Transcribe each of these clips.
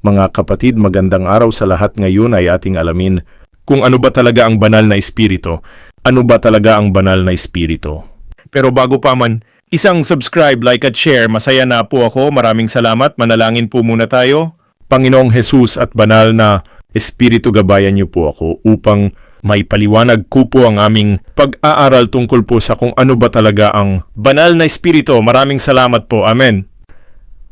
Mga kapatid, magandang araw sa lahat ngayon ay ating alamin kung ano ba talaga ang banal na espiritu. Ano ba talaga ang banal na espiritu? Pero bago pa man, isang subscribe, like at share. Masaya na po ako. Maraming salamat. Manalangin po muna tayo. Panginoong Jesus at banal na espiritu gabayan niyo po ako upang may paliwanag ko po ang aming pag-aaral tungkol po sa kung ano ba talaga ang banal na espiritu. Maraming salamat po. Amen.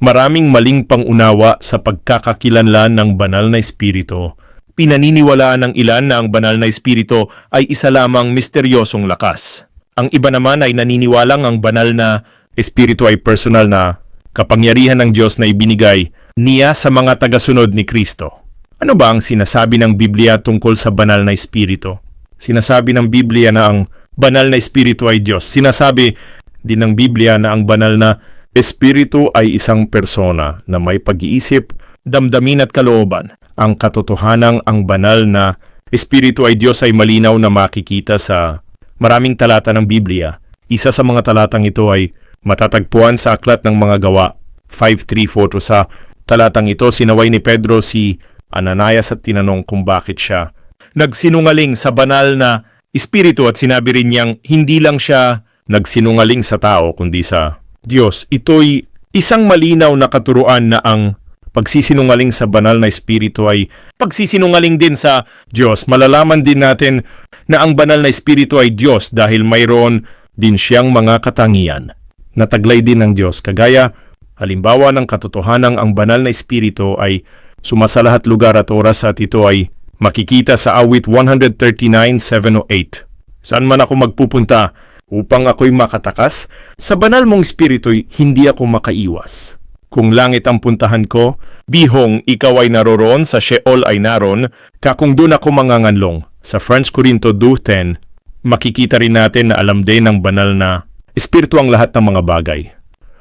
Maraming maling pangunawa sa pagkakakilanlan ng banal na espiritu. Pinaniniwalaan ng ilan na ang banal na espiritu ay isa lamang misteryosong lakas. Ang iba naman ay naniniwalang ang banal na espiritu ay personal na kapangyarihan ng Diyos na ibinigay niya sa mga tagasunod ni Kristo. Ano ba ang sinasabi ng Biblia tungkol sa banal na espiritu? Sinasabi ng Biblia na ang banal na espiritu ay Diyos. Sinasabi din ng Biblia na ang banal na espiritu ay isang persona na may pag-iisip, damdamin at kalooban. Ang katotohanang ang banal na espiritu ay Diyos ay malinaw na makikita sa maraming talata ng Biblia. Isa sa mga talatang ito ay matatagpuan sa Aklat ng Mga Gawa 5.3.4 sa talatang ito sinaway ni Pedro si Ananias at tinanong kung bakit siya nagsinungaling sa banal na espiritu at sinabi rin niyang hindi lang siya nagsinungaling sa tao kundi sa Diyos. Ito'y isang malinaw na katuruan na ang pagsisinungaling sa banal na espiritu ay pagsisinungaling din sa Diyos. Malalaman din natin na ang banal na espiritu ay Diyos dahil mayroon din siyang mga katangian. Nataglay din ng Diyos kagaya halimbawa ng katotohanang ang banal na espiritu ay sumasalahat lugar at oras at ito ay makikita sa awit 139.708. Saan man ako magpupunta upang ako'y makatakas, sa banal mong espiritu'y hindi ako makaiwas. Kung langit ang puntahan ko, bihong ikaw ay naroroon, sa Sheol ay naron, kakung doon ako manganganlong. Sa 1 Corinto 2.10, makikita rin natin na alam din ng banal na espiritu ang lahat ng mga bagay.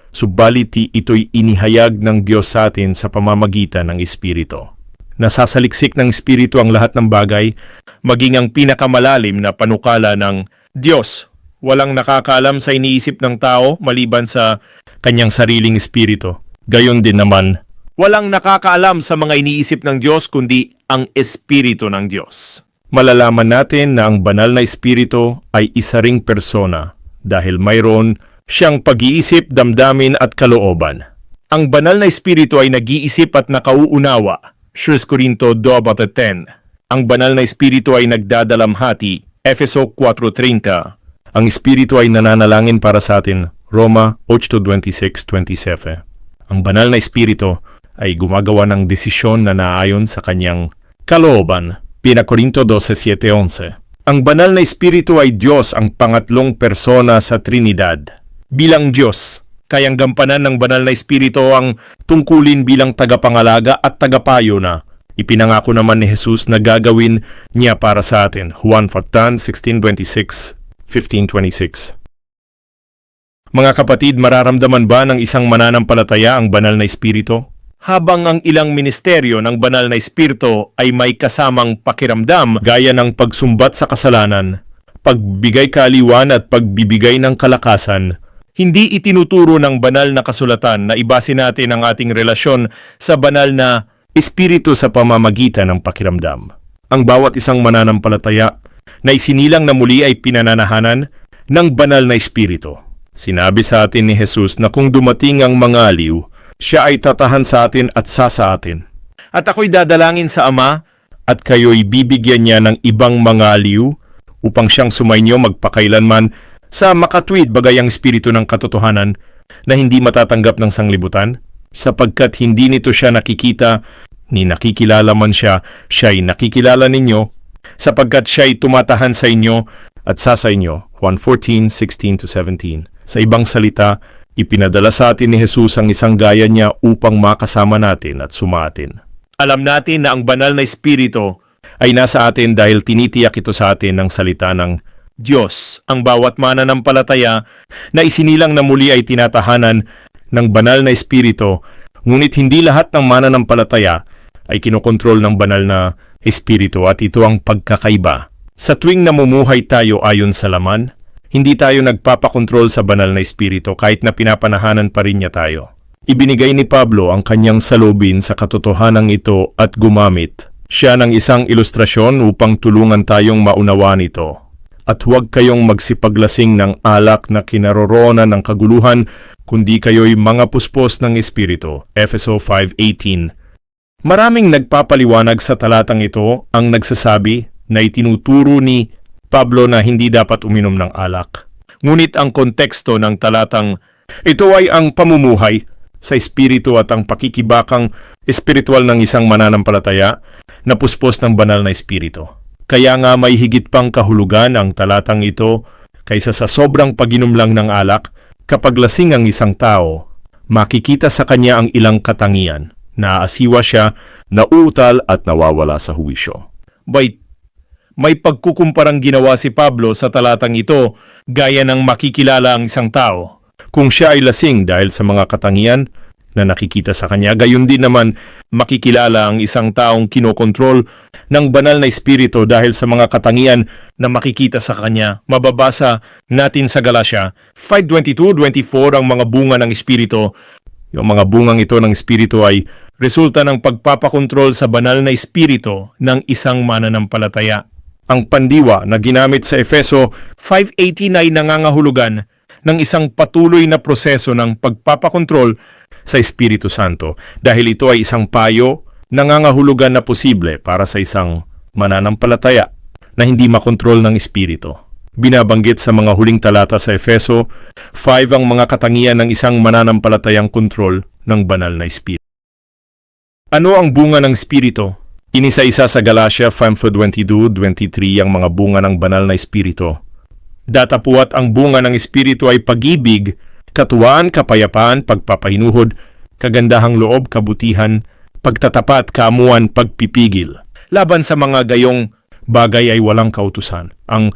Subalit ito'y inihayag ng Diyos sa atin sa pamamagitan ng Espiritu. Nasasaliksik ng Espiritu ang lahat ng bagay, maging ang pinakamalalim na panukala ng Diyos. Walang nakakaalam sa iniisip ng tao maliban sa kanyang sariling Espiritu. Gayon din naman, walang nakakaalam sa mga iniisip ng Diyos kundi ang Espiritu ng Diyos. Malalaman natin na ang banal na Espiritu ay isa ring persona dahil mayroon siyang pag-iisip, damdamin at kalooban. Ang banal na espiritu ay nag-iisip at nakauunawa. 1 Corinto 2.10 Ang banal na espiritu ay nagdadalamhati. Efeso 4.30 Ang espiritu ay nananalangin para sa atin. Roma 8.26-27 Ang banal na espiritu ay gumagawa ng desisyon na naayon sa kanyang kalooban. Pina Corinto 12.7.11 Ang banal na espiritu ay Diyos ang pangatlong persona sa Trinidad bilang Diyos. Kayang gampanan ng banal na espiritu ang tungkulin bilang tagapangalaga at tagapayo na ipinangako naman ni Jesus na gagawin niya para sa atin. Juan 14, 16.26, 15.26 Mga kapatid, mararamdaman ba ng isang mananampalataya ang banal na espiritu? Habang ang ilang ministeryo ng banal na espiritu ay may kasamang pakiramdam gaya ng pagsumbat sa kasalanan, pagbigay kaaliwan at pagbibigay ng kalakasan, hindi itinuturo ng banal na kasulatan na ibase natin ang ating relasyon sa banal na espiritu sa pamamagitan ng pakiramdam. Ang bawat isang mananampalataya na isinilang na muli ay pinananahanan ng banal na espiritu. Sinabi sa atin ni Jesus na kung dumating ang mga aliw, siya ay tatahan sa atin at sa sa atin. At ako'y dadalangin sa Ama at kayo'y bibigyan niya ng ibang mga aliw upang siyang sumainyo magpakailanman sa makatwid bagay ang espiritu ng katotohanan na hindi matatanggap ng sanglibutan, sapagkat hindi nito siya nakikita, ni nakikilala man siya, siya'y nakikilala ninyo, sapagkat siya'y tumatahan sa inyo at sa sa inyo. 1.14.16-17 Sa ibang salita, ipinadala sa atin ni Jesus ang isang gaya niya upang makasama natin at sumaatin. Alam natin na ang banal na espiritu ay nasa atin dahil tinitiyak ito sa atin ng salita ng Diyos ang bawat mananampalataya na isinilang na muli ay tinatahanan ng banal na espiritu, ngunit hindi lahat ng mananampalataya ay kinokontrol ng banal na espiritu at ito ang pagkakaiba. Sa tuwing namumuhay tayo ayon sa laman, hindi tayo nagpapakontrol sa banal na espiritu kahit na pinapanahanan pa rin niya tayo. Ibinigay ni Pablo ang kanyang salubin sa katotohanan ito at gumamit siya ng isang ilustrasyon upang tulungan tayong maunawaan ito. At huwag kayong magsipaglasing ng alak na kinaroroonan ng kaguluhan, kundi kayo'y mga puspos ng Espiritu. Efeso 5.18 Maraming nagpapaliwanag sa talatang ito ang nagsasabi na itinuturo ni Pablo na hindi dapat uminom ng alak. Ngunit ang konteksto ng talatang ito ay ang pamumuhay sa espiritu at ang pakikibakang espiritual ng isang mananampalataya na puspos ng banal na espiritu. Kaya nga may higit pang kahulugan ang talatang ito kaysa sa sobrang paginom lang ng alak kapag lasing ang isang tao, makikita sa kanya ang ilang katangian, naaasiwa siya, nauutal at nawawala sa huwisyo. By may pagkukumparang ginawa si Pablo sa talatang ito gaya ng makikilala ang isang tao. Kung siya ay lasing dahil sa mga katangian na nakikita sa kanya, gayon din naman makikilala ang isang taong kinokontrol ng banal na espiritu dahil sa mga katangian na makikita sa kanya. Mababasa natin sa Galatia 5.22-24 ang mga bunga ng espiritu. Yung mga bungang ito ng espiritu ay resulta ng pagpapakontrol sa banal na espiritu ng isang mananampalataya. Ang pandiwa na ginamit sa Efeso 5.18 ay nangangahulugan ng isang patuloy na proseso ng pagpapakontrol sa Espiritu Santo dahil ito ay isang payo nangangahulugan na posible para sa isang mananampalataya na hindi makontrol ng Espiritu. Binabanggit sa mga huling talata sa Efeso 5 ang mga katangian ng isang mananampalatayang kontrol ng banal na Espiritu. Ano ang bunga ng Espiritu? Inisa-isa sa Galatia 5.22-23 ang mga bunga ng banal na Espiritu. Datapuat ang bunga ng Espiritu ay pag-ibig, katuwaan, kapayapaan, pagpapahinuhod, kagandahang loob, kabutihan, pagtatapat, kaamuan, pagpipigil. Laban sa mga gayong bagay ay walang kautusan. Ang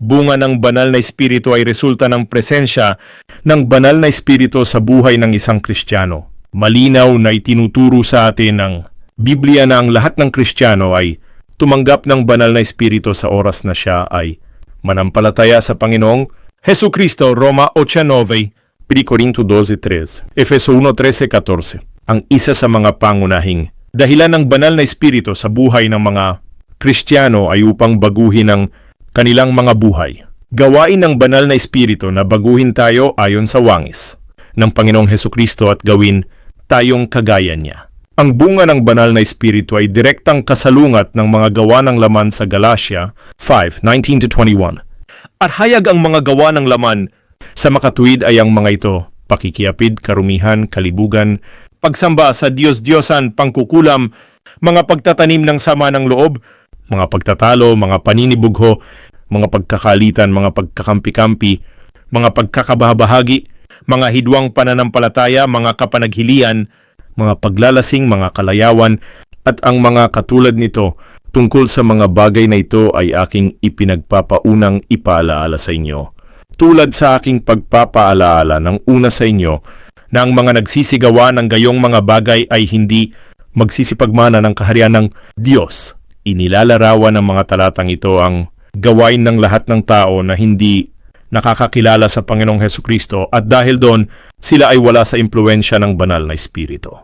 bunga ng banal na Espiritu ay resulta ng presensya ng banal na Espiritu sa buhay ng isang Kristiyano. Malinaw na itinuturo sa atin ng Biblia na ang lahat ng Kristiyano ay tumanggap ng banal na Espiritu sa oras na siya ay manampalataya sa Panginoong Heso Kristo, Roma 8.9, 1 Corinto 12.3, Efeso 1.13.14. Ang isa sa mga pangunahing dahilan ng banal na Espiritu sa buhay ng mga Kristiyano ay upang baguhin ang kanilang mga buhay. Gawain ng banal na Espiritu na baguhin tayo ayon sa wangis ng Panginoong Heso Kristo at gawin tayong kagaya niya. Ang bunga ng banal na espiritu ay direktang kasalungat ng mga gawa ng laman sa Galatia 5:19-21. At hayag ang mga gawa ng laman sa makatuwid ay ang mga ito, pakikiapid, karumihan, kalibugan, pagsamba sa Diyos-Diyosan, pangkukulam, mga pagtatanim ng sama ng loob, mga pagtatalo, mga paninibugho, mga pagkakalitan, mga pagkakampi-kampi, mga pagkakabahagi, mga hidwang pananampalataya, mga kapanaghilian, mga paglalasing, mga kalayawan, at ang mga katulad nito tungkol sa mga bagay na ito ay aking ipinagpapaunang ipaalaala sa inyo. Tulad sa aking pagpapaalaala ng una sa inyo na ang mga nagsisigawa ng gayong mga bagay ay hindi magsisipagmana ng kaharian ng Diyos. Inilalarawan ng mga talatang ito ang gawain ng lahat ng tao na hindi nakakakilala sa Panginoong Heso Kristo at dahil doon, sila ay wala sa impluensya ng banal na espiritu.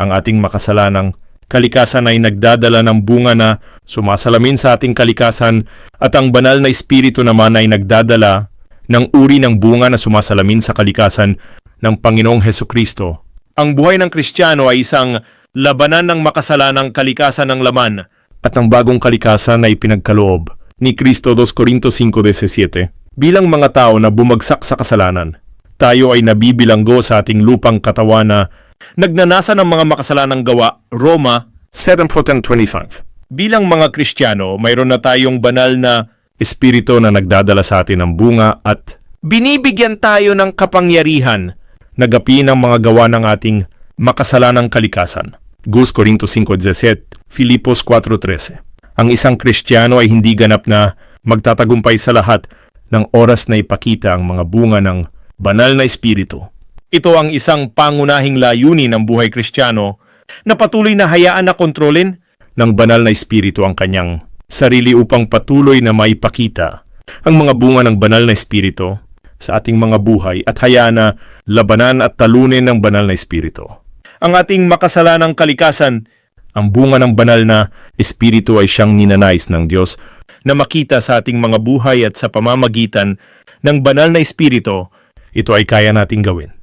Ang ating makasalanang kalikasan ay nagdadala ng bunga na sumasalamin sa ating kalikasan at ang banal na espiritu naman ay nagdadala ng uri ng bunga na sumasalamin sa kalikasan ng Panginoong Heso Kristo. Ang buhay ng Kristiyano ay isang labanan ng makasalanang kalikasan ng laman at ang bagong kalikasan ay pinagkaloob ni Kristo 2 Corinto 5.17 Bilang mga tao na bumagsak sa kasalanan, tayo ay nabibilanggo sa ating lupang katawan na nagnanasa ng mga makasalanang gawa, Roma 7.25. Bilang mga Kristiyano, mayroon na tayong banal na espiritu na nagdadala sa atin ng bunga at binibigyan tayo ng kapangyarihan na gapin ang mga gawa ng ating makasalanang kalikasan. Gus Corinto 5.17, Filipos 4.13. Ang isang Kristiyano ay hindi ganap na magtatagumpay sa lahat ng oras na ipakita ang mga bunga ng banal na espiritu. Ito ang isang pangunahing layunin ng buhay kristyano na patuloy na hayaan na kontrolin ng banal na espiritu ang kanyang sarili upang patuloy na maipakita ang mga bunga ng banal na espiritu sa ating mga buhay at hayaan na labanan at talunin ng banal na espiritu. Ang ating makasalanang kalikasan, ang bunga ng banal na espiritu ay siyang ninanais ng Diyos na makita sa ating mga buhay at sa pamamagitan ng banal na espiritu, ito ay kaya nating gawin.